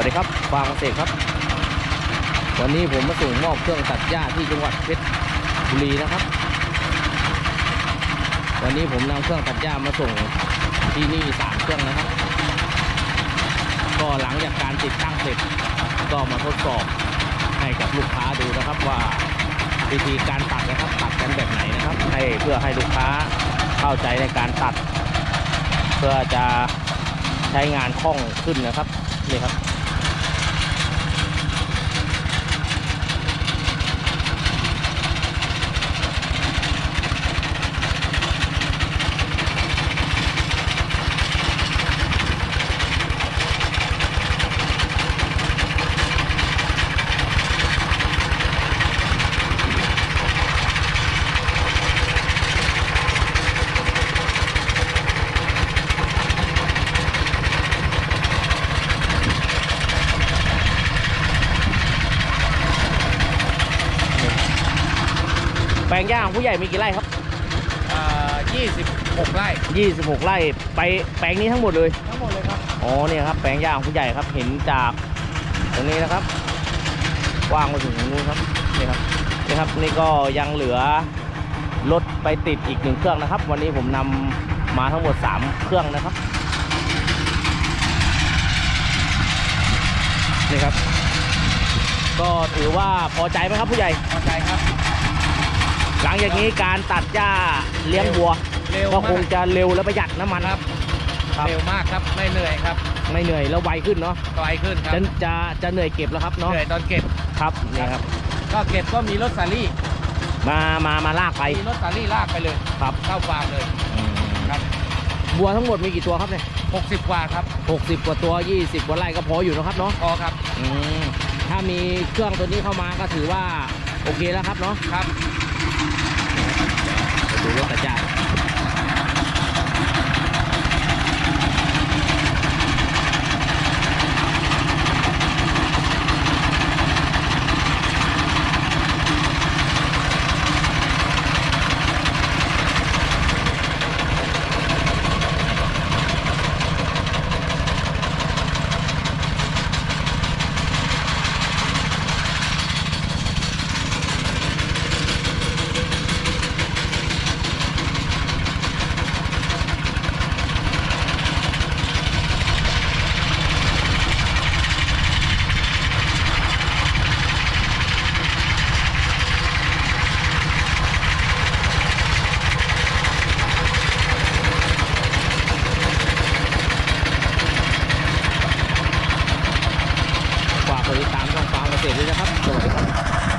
วัสดีครับฟางเกษตรครับ วันนี้ผมมาส่งมอบเครื่องตัดหญ้าที่จังหวัดเพชรบุรีนะครับ วันนี้ผมนำเครื่องตัดหญ้ามาส่งที่นี่สามเครื่องนะครับ ก็หลังจากการติดตั้งเสร็จก็มาทดสอบให้กับลูกค้าดูนะครับว่าวิธีการตัดนะครับตัดกันแบบไหนนะครับ ให้เพื่อให้ลูกค้าเข้าใจในการตัด เพื่อจะใช้งานคล่องขึ้นนะครับนี่ครับ แปลงหญ้าของผู้ใหญ่มีกี่ไร่ครับ อ่า26 ไร่ 26 ไร่ไปแปลงนี้ทั้งหมดเลย ทั้งหมดเลยครับ อ๋อเนี่ยครับแปลงหญ้าของผู้ใหญ่ครับ เห็นจากตรงนี้นะครับกว้างมาถึงตรงนู้นครับนี่ครับนี่ครับนี่ก็ยังเหลือรถไปติดอีกหนึ่งเครื่องนะครับ วันนี้ผมนำมาทั้งหมด 3 เครื่องนะครับนี่ครับ ก็ถือว่าพอใจไหมครับผู้ใหญ่ พอใจครับ หลังจากนี้การตัดหญ้าเลี้ยงวัว เร็วก็มาคงกจะเร็วและประหยัดน้ำมันครับ ครับ เร็วมากครับไม่เหนื่อยครับไม่เหนื่อยแล้วไวขึ้นเนาะไวขึ้นครับจะจะจะเหนื่อยเก็บแล้วครับเหเนาะนื่อยตอนเก็บครับนี่ครับ ก็เก็บก็มีรถสาลี่มามามาลากไปมีรถสาลี่ลากไปเลยครับเข้าฟาร์มเลยครับบัวทั้งหมดมีกี่ตัวครับเนี่ย60 กว่าครับหกสิบกว่าตัวยี่สิบกว่าไร่ก็พออยู่นะครับเนาะพอครับอืมถ้ามีเครื่องตัวนี้เข้ามาก็ถือว่าโอเคแล้วครับเนาะครับไป ดูรถกระจาย ติดตามช่องฟาร์มเกษตรด้วยนะครับสวัสดีครับ